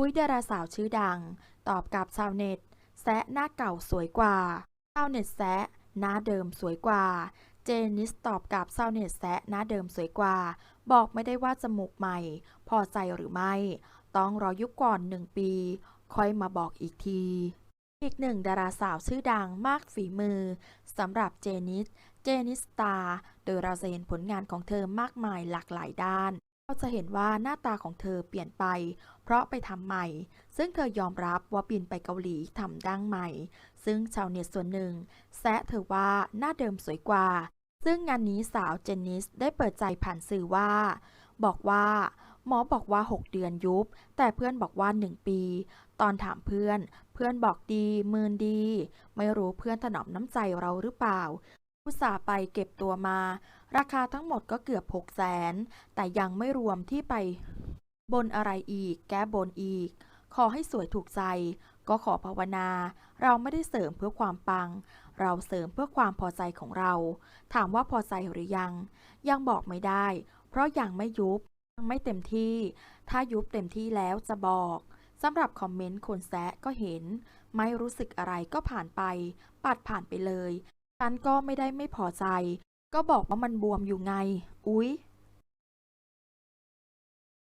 อุ้ยดาราสาวชื่อดัง ตอบกับชาวเน็ต แซะหน้าเก่าสวยกว่าชาวเน็ตแซะหน้าเดิมสวยกว่า เจนิสตอบกับชาวเน็ตแซะหน้าเดิมสวยกว่า บอกไม่ได้ว่าจมูกใหม่ พอใจหรือไม่ ต้องรอยุคก่อนหนึ่งปี ค่อยมาบอกอีกทีอีกหนึ่งดาราสาวชื่อดังมากฝีมือสำหรับเจนิส เจนิสตา โดยเราจะเห็นผลงานของเธอมากมายหลากหลายด้าน เราจะเห็นว่าหน้าตาของเธอเปลี่ยนไป เพราะไปทำใหม่ ซึ่งเธอยอมรับว่าบินไปเกาหลีทำดั้งใหม่ ซึ่งชาวเน็ตส่วนหนึ่ง แซะเธอว่าหน้าเดิมสวยกว่า ซึ่งงานนี้สาวเจนนิสได้เปิดใจผ่านสื่อว่า บอกว่า หมอบอกว่า 6 เดือนยุบ แต่เพื่อนบอกว่า 1 ปี ตอนถามเพื่อน เพื่อนบอกดีมืนดี ไม่รู้เพื่อนถนอมน้ำใจเราหรือเปล่า อุตส่าห์ไปเก็บตัวมา ราคาทั้งหมดก็เกือบ6 0แสนแต่ยังไม่รวมที่ไปบนอะไรอีก แก้บนอีก ขอให้สวยถูกใจ ก็ขอภาวนา เราไม่ได้เสริมเพื่อความปัง เราเสริมเพื่อความพอใจของเรา ถามว่าพอใจหรือยัง ยังบอกไม่ได้ เพราะยังไม่ยุบ ยังไม่เต็มที่ ถ้ายุบเต็มที่แล้วจะบอกสำหรับคอมเมนต์คนแซะก็เห็น ไม่รู้สึกอะไรก็ผ่านไป ปัดผ่านไปเลย ฉันก็ไม่ได้ไม่พอใจ ก็บอกว่ามันบวมอยู่ไง อุ๊ย